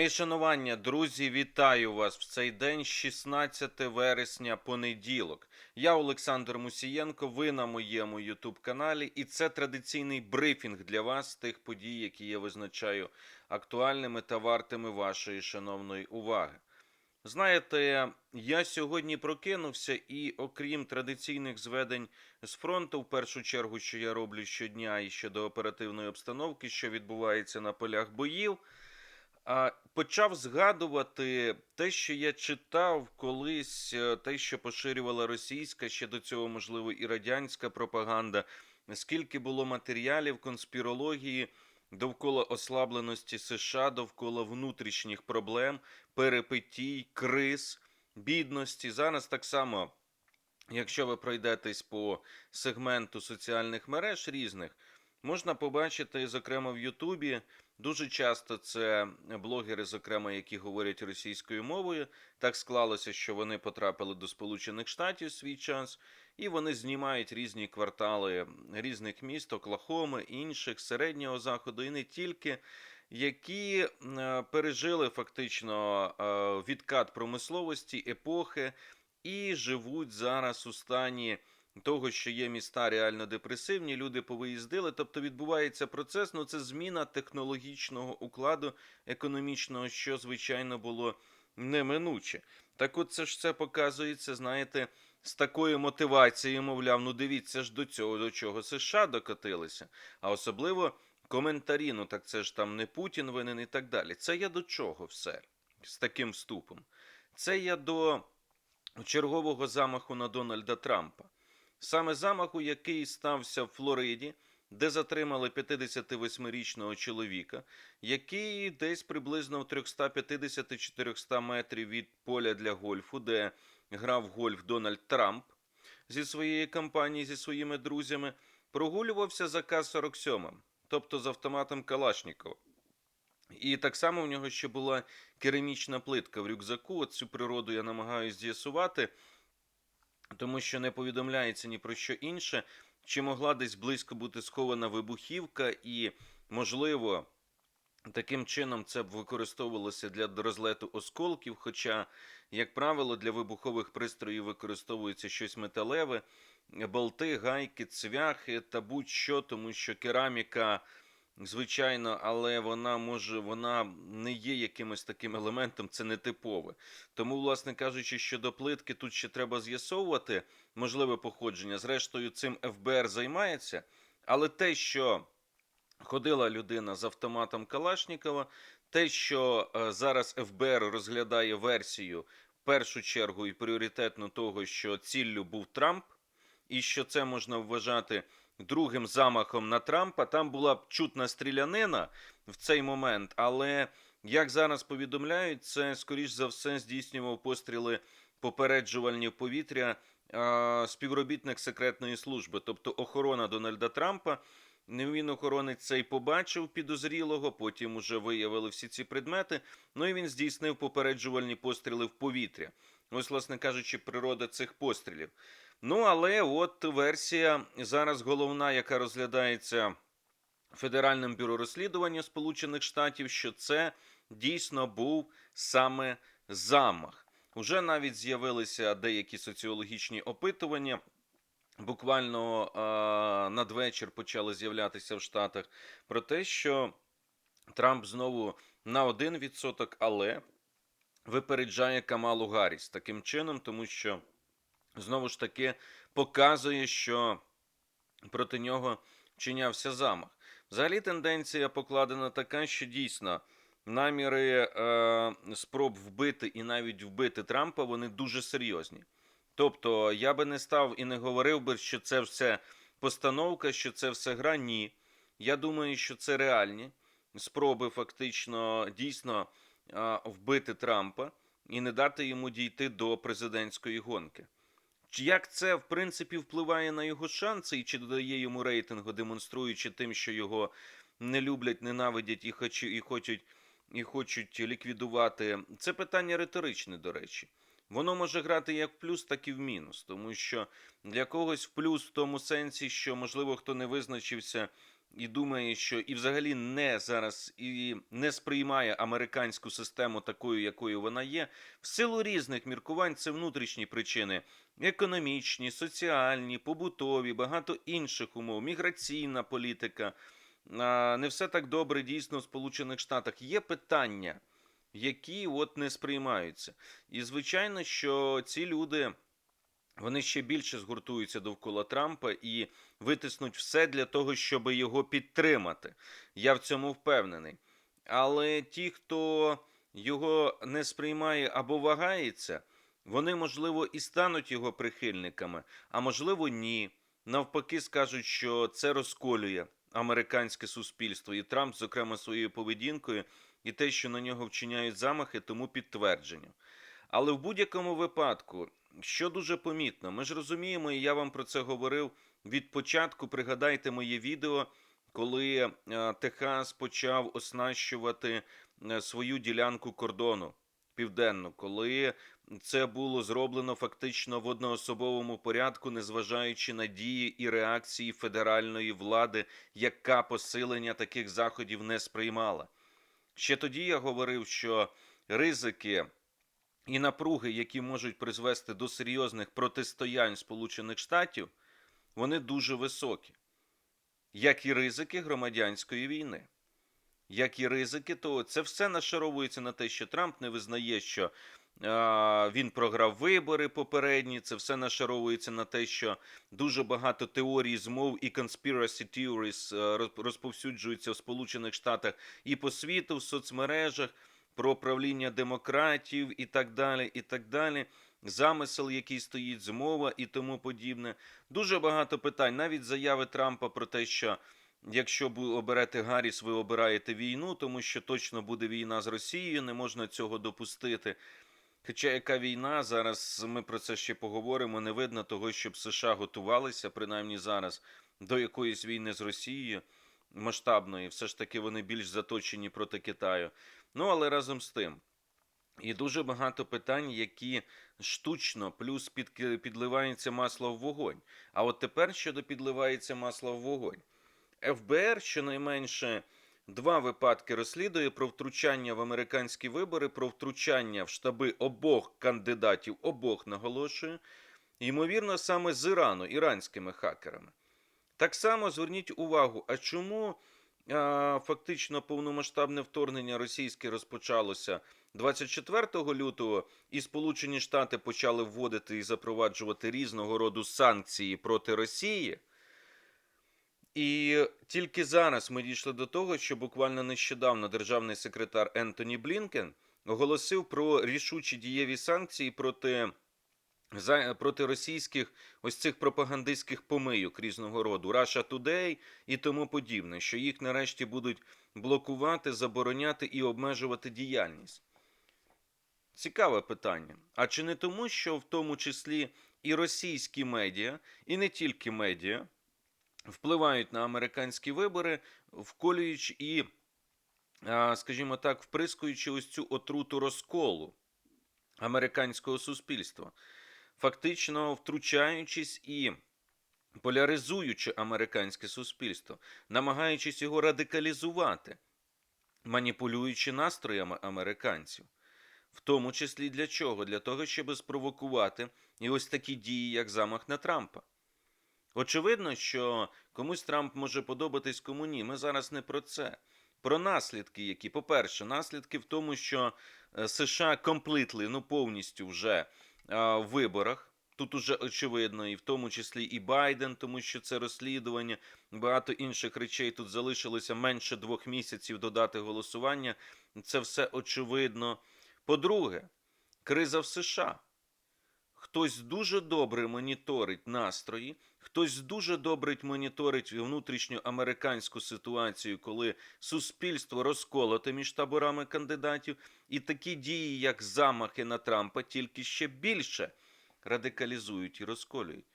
Мої шанування, друзі, вітаю вас в цей день, 16 вересня, понеділок. Я Олександр Мусієнко. Ви на моєму Ютуб каналі, і це традиційний брифінг для вас тих подій, які я визначаю актуальними та вартими вашої шановної уваги. Знаєте, я сьогодні прокинувся, і окрім традиційних зведень з фронту, в першу чергу, що я роблю щодня і щодо оперативної обстановки, що відбувається на полях боїв. Почав згадувати те, що я читав колись, е, те, що поширювала російська, ще до цього, можливо, і радянська пропаганда. Скільки було матеріалів конспірології довкола ослабленості США, довкола внутрішніх проблем, перепитій, криз, бідності. Зараз так само, якщо ви пройдетесь по сегменту соціальних мереж різних, можна побачити, зокрема в Ютубі. Дуже часто це блогери, зокрема, які говорять російською мовою. Так склалося, що вони потрапили до Сполучених Штатів свій час, і вони знімають різні квартали різних міст, Оклахоми, інших, середнього заходу, і не тільки, які е, пережили фактично е, відкат промисловості, епохи і живуть зараз у стані того, що є міста реально депресивні, люди повиїздили. Тобто відбувається процес, ну це зміна технологічного укладу економічного, що звичайно було неминуче. Так от це ж все показується, знаєте, з такою мотивацією, мовляв, ну дивіться ж до цього, до чого США докотилися. А особливо коментарі, ну так це ж там не Путін винен і так далі. Це я до чого все з таким вступом? Це я до чергового замаху на Дональда Трампа. Саме замаху, який стався в Флориді, де затримали 58-річного чоловіка, який десь приблизно в 350-400 метрів від поля для гольфу, де грав гольф Дональд Трамп зі своєї компанії, зі своїми друзями, прогулювався за К-47, тобто з автоматом Калашнікова. І так само в нього ще була керамічна плитка в рюкзаку. От цю природу я намагаюся з'ясувати тому що не повідомляється ні про що інше, чи могла десь близько бути схована вибухівка, і, можливо, таким чином це б використовувалося для розлету осколків. Хоча, як правило, для вибухових пристроїв використовується щось металеве, болти, гайки, цвяхи та будь-що, тому що кераміка. Звичайно, але вона може, вона не є якимось таким елементом, це не типове. Тому, власне кажучи, щодо плитки, тут ще треба з'ясовувати можливе походження. Зрештою, цим ФБР займається, але те, що ходила людина з автоматом Калашнікова, те, що е, зараз ФБР розглядає версію в першу чергу і пріоритетно того, що ціллю був Трамп, і що це можна вважати другим замахом на Трампа. Там була б чутна стрілянина в цей момент, але як зараз повідомляють, це скоріш за все здійснював постріли попереджувальні в повітря співробітник секретної служби, тобто охорона Дональда Трампа. Не він охоронець цей побачив підозрілого, потім уже виявили всі ці предмети. Ну і він здійснив попереджувальні постріли в повітря. Ось, власне кажучи, природа цих пострілів. Ну, але от версія зараз головна, яка розглядається Федеральним бюро розслідування Сполучених Штатів, що це дійсно був саме замах. Уже навіть з'явилися деякі соціологічні опитування. Буквально е, надвечір почали з'являтися в Штатах про те, що Трамп знову на 1%, але випереджає Камалу Гарріс таким чином, тому що знову ж таки показує, що проти нього чинявся замах. Взагалі, тенденція покладена така, що дійсно наміри е, спроб вбити і навіть вбити Трампа вони дуже серйозні. Тобто, я би не став і не говорив би, що це все постановка, що це все гра. Ні. Я думаю, що це реальні спроби фактично дійсно е, вбити Трампа і не дати йому дійти до президентської гонки. Як це в принципі впливає на його шанси, і чи додає йому рейтингу, демонструючи тим, що його не люблять, ненавидять і хоч, і хочуть і хочуть ліквідувати? Це питання риторичне, до речі. Воно може грати як в плюс, так і в мінус, тому що для когось в плюс в тому сенсі, що можливо хто не визначився і думає, що і взагалі не зараз і не сприймає американську систему такою, якою вона є, в силу різних міркувань це внутрішні причини: економічні, соціальні, побутові, багато інших умов, міграційна політика. Не все так добре дійсно в Сполучених Штатах. Є питання, які от не сприймаються. І звичайно, що ці люди. Вони ще більше згуртуються довкола Трампа і витиснуть все для того, щоб його підтримати. Я в цьому впевнений. Але ті, хто його не сприймає або вагається, вони, можливо, і стануть його прихильниками, а можливо, ні. Навпаки, скажуть, що це розколює американське суспільство, і Трамп, зокрема, своєю поведінкою, і те, що на нього вчиняють замахи, тому підтвердження. Але в будь-якому випадку, що дуже помітно, ми ж розуміємо, і я вам про це говорив від початку. Пригадайте моє відео, коли е, Техас почав оснащувати е, свою ділянку кордону південну, коли це було зроблено фактично в одноособовому порядку, незважаючи на дії і реакції федеральної влади, яка посилення таких заходів не сприймала. Ще тоді я говорив, що ризики і напруги, які можуть призвести до серйозних протистоянь Сполучених Штатів, вони дуже високі, як і ризики громадянської війни. Як і ризики, то це все нашаровується на те, що Трамп не визнає, що а, він програв вибори попередні. Це все нашаровується на те, що дуже багато теорій змов і conspiracy theories а, розповсюджуються в Сполучених Штатах і по світу, в соцмережах про правління демократів і так далі, і так далі. Замисел, який стоїть, змова і тому подібне. Дуже багато питань. Навіть заяви Трампа про те, що якщо оберете Гарріс, ви обираєте війну, тому що точно буде війна з Росією, не можна цього допустити. Хоча яка війна, зараз ми про це ще поговоримо. Не видно того, щоб США готувалися, принаймні зараз, до якоїсь війни з Росією масштабної. Все ж таки вони більш заточені проти Китаю. Ну але разом з тим. І дуже багато питань, які штучно плюс під, підливається масло в вогонь. А от тепер щодо підливається масло в вогонь. ФБР щонайменше два випадки розслідує про втручання в американські вибори, про втручання в штаби обох кандидатів, обох наголошую, ймовірно, саме з Ірану, іранськими хакерами. Так само зверніть увагу, а чому а, фактично повномасштабне вторгнення російське розпочалося 24 лютого, і Сполучені Штати почали вводити і запроваджувати різного роду санкції проти Росії. І тільки зараз ми дійшли до того, що буквально нещодавно державний секретар Ентоні Блінкен оголосив про рішучі дієві санкції проти, за- проти російських ось цих пропагандистських помийок різного роду, Russia Today і тому подібне, що їх нарешті будуть блокувати, забороняти і обмежувати діяльність. Цікаве питання. А чи не тому, що в тому числі і російські медіа, і не тільки медіа, впливають на американські вибори, вколюючи і, скажімо так, вприскуючи ось цю отруту розколу американського суспільства, фактично втручаючись і поляризуючи американське суспільство, намагаючись його радикалізувати, маніпулюючи настроями американців. В тому числі для чого? Для того, щоб спровокувати і ось такі дії, як замах на Трампа. Очевидно, що комусь Трамп може подобатись, кому ні. Ми зараз не про це. Про наслідки, які, по-перше, наслідки в тому, що е, США completely, ну повністю вже в виборах. Тут уже очевидно, і в тому числі і Байден, тому що це розслідування, багато інших речей. Тут залишилося менше двох місяців до дати голосування. Це все очевидно. По-друге, криза в США. Хтось дуже добре моніторить настрої, хтось дуже добре моніторить внутрішню американську ситуацію, коли суспільство розколоте між таборами кандидатів, і такі дії, як замахи на Трампа, тільки ще більше радикалізують і розколюють.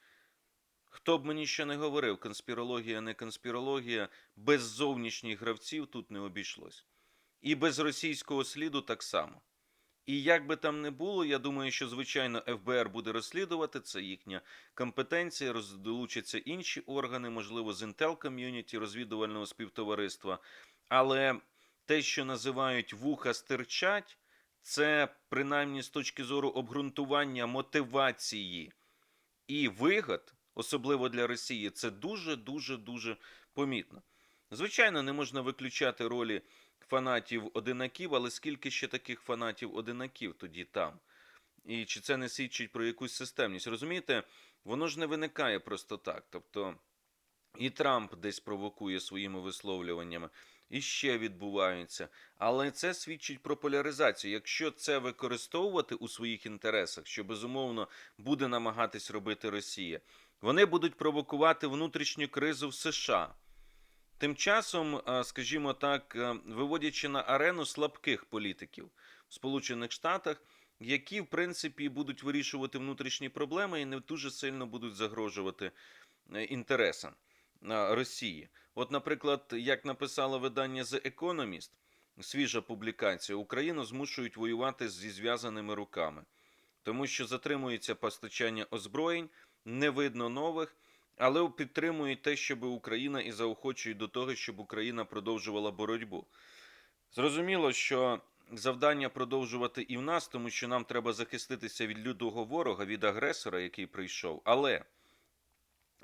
Хто б мені ще не говорив, конспірологія, не конспірологія, без зовнішніх гравців тут не обійшлось. І без російського сліду так само. І як би там не було, я думаю, що звичайно ФБР буде розслідувати це їхня компетенція, роз- долучаться інші органи, можливо, з Intel Community, розвідувального співтовариства. Але те, що називають вуха стирчать, це принаймні з точки зору обґрунтування мотивації і вигод, особливо для Росії, це дуже дуже дуже помітно. Звичайно, не можна виключати ролі фанатів одинаків, але скільки ще таких фанатів одинаків тоді там? І чи це не свідчить про якусь системність? Розумієте, воно ж не виникає просто так. Тобто і Трамп десь провокує своїми висловлюваннями, і ще відбуваються. Але це свідчить про поляризацію. Якщо це використовувати у своїх інтересах, що безумовно буде намагатись робити Росія, вони будуть провокувати внутрішню кризу в США. Тим часом, скажімо так, е, виводячи на арену слабких політиків в Сполучених Штатах, які, в принципі, будуть вирішувати внутрішні проблеми і не дуже сильно будуть загрожувати е, інтересам Росії. От, наприклад, як написало видання The Economist, свіжа публікація, Україну змушують воювати зі зв'язаними руками, тому що затримується постачання озброєнь, не видно нових. Але підтримують те, щоб Україна і заохочують до того, щоб Україна продовжувала боротьбу. Зрозуміло, що завдання продовжувати і в нас, тому що нам треба захиститися від лютого ворога, від агресора, який прийшов. Але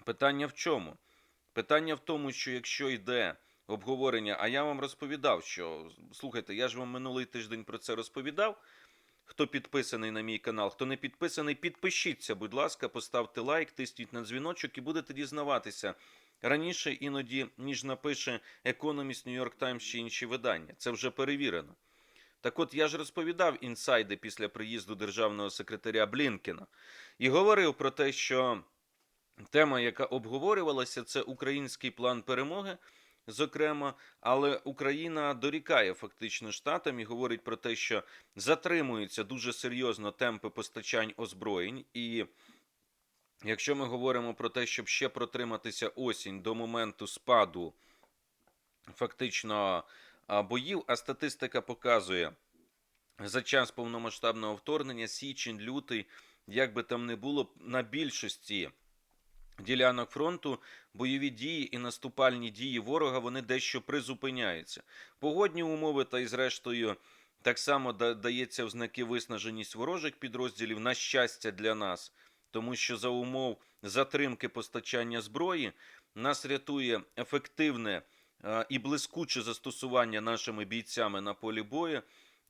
питання в чому? Питання в тому, що якщо йде обговорення, а я вам розповідав, що слухайте, я ж вам минулий тиждень про це розповідав. Хто підписаний на мій канал, хто не підписаний, підпишіться, будь ласка, поставте лайк, тисніть на дзвіночок і будете дізнаватися раніше, іноді, ніж напише Economist, New York Times чи інші видання. Це вже перевірено. Так от я ж розповідав інсайди після приїзду державного секретаря Блінкена і говорив про те, що тема, яка обговорювалася, це український план перемоги. Зокрема, але Україна дорікає фактично штатам і говорить про те, що затримуються дуже серйозно темпи постачань озброєнь. І якщо ми говоримо про те, щоб ще протриматися осінь до моменту спаду фактично боїв, а статистика показує за час повномасштабного вторгнення, січень, лютий, як би там не було, на більшості ділянок фронту бойові дії і наступальні дії ворога вони дещо призупиняються. Погодні умови та й зрештою так само дається в знаки виснаженість ворожих підрозділів на щастя для нас, тому що за умов затримки постачання зброї нас рятує ефективне і блискуче застосування нашими бійцями на полі бою,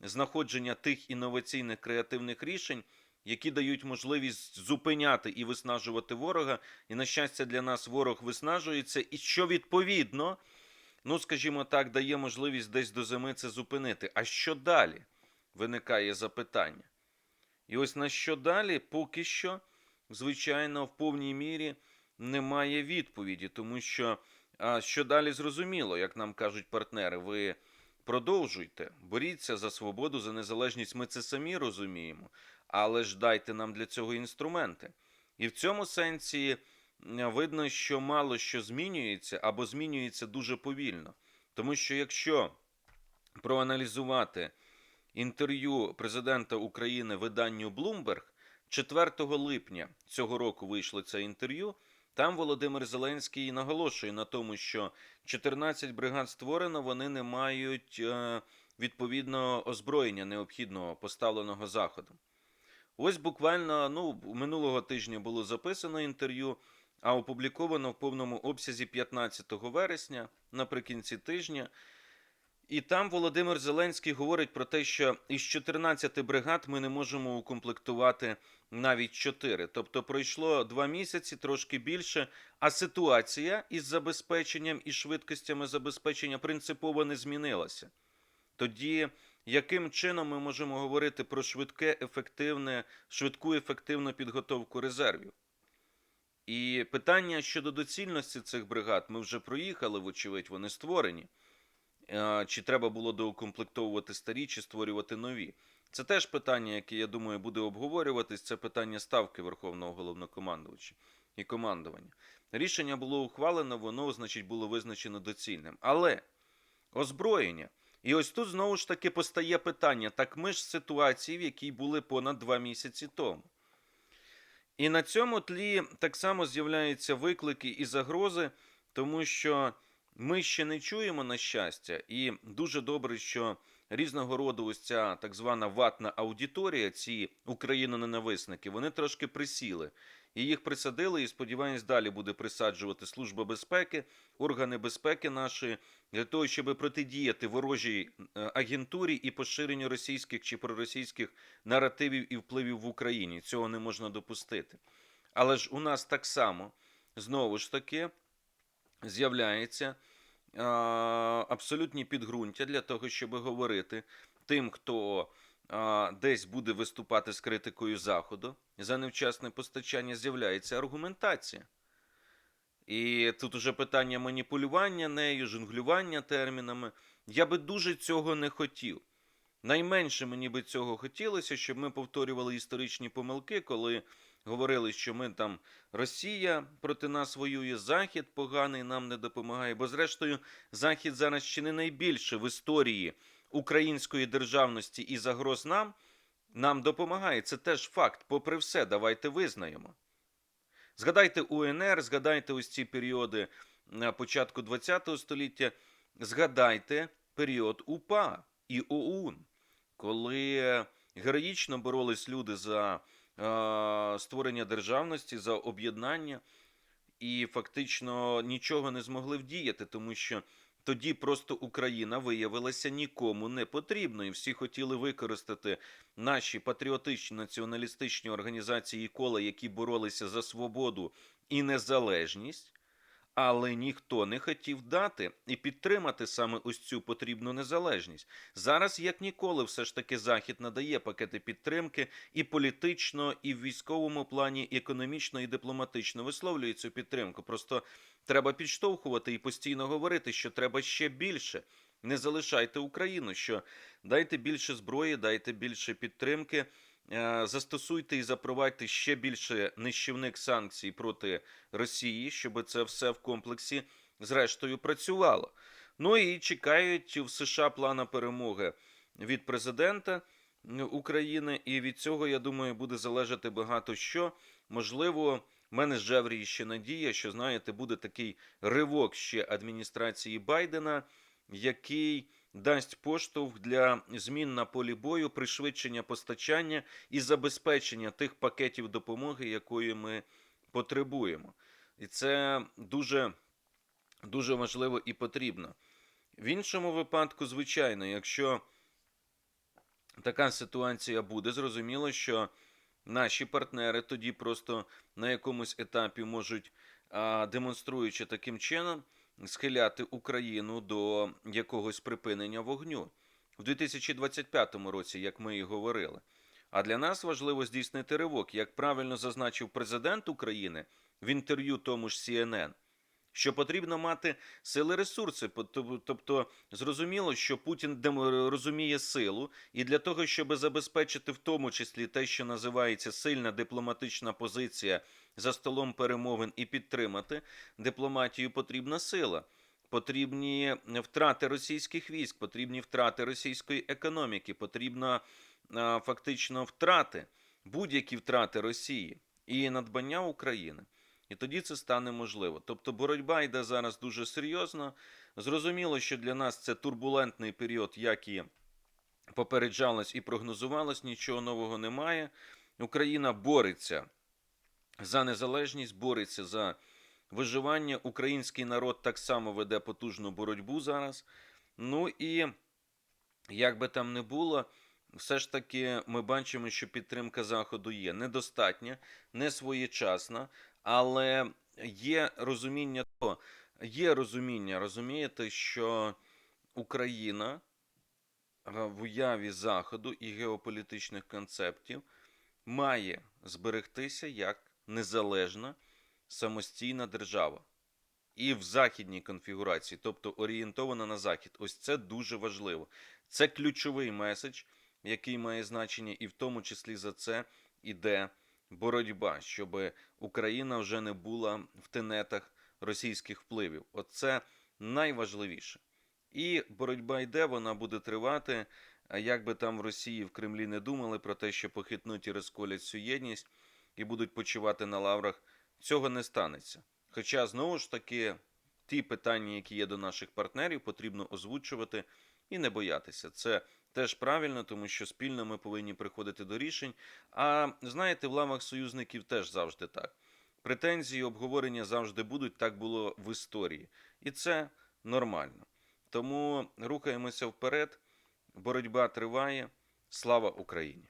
знаходження тих інноваційних креативних рішень, які дають можливість зупиняти і виснажувати ворога. І на щастя для нас ворог виснажується, і що відповідно, ну скажімо так, дає можливість десь до зими це зупинити. А що далі? Виникає запитання. І ось на що далі, поки що, звичайно, в повній мірі немає відповіді, тому що а, що далі зрозуміло, як нам кажуть партнери, ви продовжуйте, боріться за свободу, за незалежність. Ми це самі розуміємо, але ж дайте нам для цього інструменти. І в цьому сенсі видно, що мало що змінюється або змінюється дуже повільно. Тому що якщо проаналізувати інтерв'ю президента України виданню Bloomberg, 4 липня цього року вийшло це інтерв'ю. Там Володимир Зеленський наголошує на тому, що 14 бригад створено, вони не мають е, відповідного озброєння необхідного поставленого заходом. Ось буквально ну, минулого тижня було записано інтерв'ю, а опубліковано в повному обсязі 15 вересня наприкінці тижня. І там Володимир Зеленський говорить про те, що із 14 бригад ми не можемо укомплектувати навіть 4. Тобто пройшло два місяці, трошки більше, а ситуація із забезпеченням і швидкостями забезпечення принципово не змінилася. Тоді яким чином ми можемо говорити про швидке, ефективне, швидку ефективну підготовку резервів? І питання щодо доцільності цих бригад ми вже проїхали, вочевидь, вони створені. Чи треба було доукомплектовувати старі, чи створювати нові? Це теж питання, яке, я думаю, буде обговорюватись. Це питання ставки Верховного головнокомандувача і командування. Рішення було ухвалено, воно, значить, було визначено доцільним. Але озброєння. І ось тут знову ж таки постає питання: так ми ж ситуації, в якій були понад два місяці тому. І на цьому тлі так само з'являються виклики і загрози, тому що ми ще не чуємо на щастя, і дуже добре, що різного роду ось ця так звана ватна аудиторія, ці україноненависники, вони трошки присіли. І їх присадили, і сподіваюсь, далі буде присаджувати Служба безпеки, органи безпеки наші, для того, щоб протидіяти ворожій е, агентурі і поширенню російських чи проросійських наративів і впливів в Україні. Цього не можна допустити. Але ж у нас так само знову ж таки з'являється абсолютні підґрунтя для того, щоб говорити тим, хто десь буде виступати з критикою Заходу за невчасне постачання, з'являється аргументація. І тут уже питання маніпулювання нею, жонглювання термінами. Я би дуже цього не хотів. Найменше мені би цього хотілося, щоб ми повторювали історичні помилки, коли говорили, що ми там Росія проти нас воює, Захід поганий нам не допомагає. Бо, зрештою, Захід зараз ще не найбільше в історії української державності і загроз нам, нам допомагає. Це теж факт. Попри все, давайте визнаємо. Згадайте УНР, згадайте ось ці періоди початку ХХ століття, згадайте період УПА і ОУН, коли героїчно боролись люди за е, створення державності, за об'єднання, і фактично нічого не змогли вдіяти, тому що тоді просто Україна виявилася нікому не потрібною. Всі хотіли використати наші патріотичні націоналістичні організації і кола, які боролися за свободу і незалежність, але ніхто не хотів дати і підтримати саме ось цю потрібну незалежність. Зараз, як ніколи, все ж таки Захід надає пакети підтримки і політично, і в військовому плані, і економічно, і дипломатично висловлює цю підтримку. Просто треба підштовхувати і постійно говорити, що треба ще більше. Не залишайте Україну, що дайте більше зброї, дайте більше підтримки, застосуйте і запровадьте ще більше нищівних санкцій проти Росії, щоб це все в комплексі зрештою працювало. Ну і чекають в США плана перемоги від президента України, і від цього, я думаю, буде залежати багато що. Можливо, в мене з Жеврії ще надія, що знаєте, буде такий ривок ще адміністрації Байдена, який дасть поштовх для змін на полі бою, пришвидшення постачання і забезпечення тих пакетів допомоги, якої ми потребуємо. І це дуже, дуже важливо і потрібно. В іншому випадку, звичайно, якщо така ситуація буде, зрозуміло, що наші партнери тоді просто на якомусь етапі можуть, демонструючи таким чином, схиляти Україну до якогось припинення вогню в 2025 році, як ми і говорили. А для нас важливо здійснити ривок, як правильно зазначив президент України в інтерв'ю тому ж CNN, що потрібно мати сили ресурси. Тобто зрозуміло, що Путін дем- розуміє силу, і для того, щоб забезпечити в тому числі те, що називається сильна дипломатична позиція за столом перемовин і підтримати дипломатію, потрібна сила. Потрібні втрати російських військ, потрібні втрати російської економіки, потрібно фактично втрати, будь-які втрати Росії і надбання України. І тоді це стане можливо. Тобто боротьба йде зараз дуже серйозно. Зрозуміло, що для нас це турбулентний період, як і попереджалось і прогнозувалось, нічого нового немає. Україна бореться за незалежність, бореться за виживання. Український народ так само веде потужну боротьбу зараз. Ну і як би там не було, все ж таки ми бачимо, що підтримка Заходу є недостатня, не своєчасна, але є розуміння того, є розуміння, розумієте, що Україна в уяві Заходу і геополітичних концептів має зберегтися як незалежна самостійна держава. І в західній конфігурації, тобто орієнтована на захід. Ось це дуже важливо. Це ключовий меседж, який має значення, і в тому числі за це іде боротьба, щоб Україна вже не була в тенетах російських впливів. Оце найважливіше. І боротьба йде, вона буде тривати. А як би там в Росії в Кремлі не думали про те, що похитнуть і розколять всю єдність і будуть почивати на лаврах, цього не станеться. Хоча знову ж таки ті питання, які є до наших партнерів, потрібно озвучувати і не боятися. Це теж правильно, тому що спільно ми повинні приходити до рішень. А знаєте, в лавах союзників теж завжди так. Претензії, обговорення завжди будуть. Так було в історії, і це нормально. Тому рухаємося вперед. Боротьба триває. Слава Україні!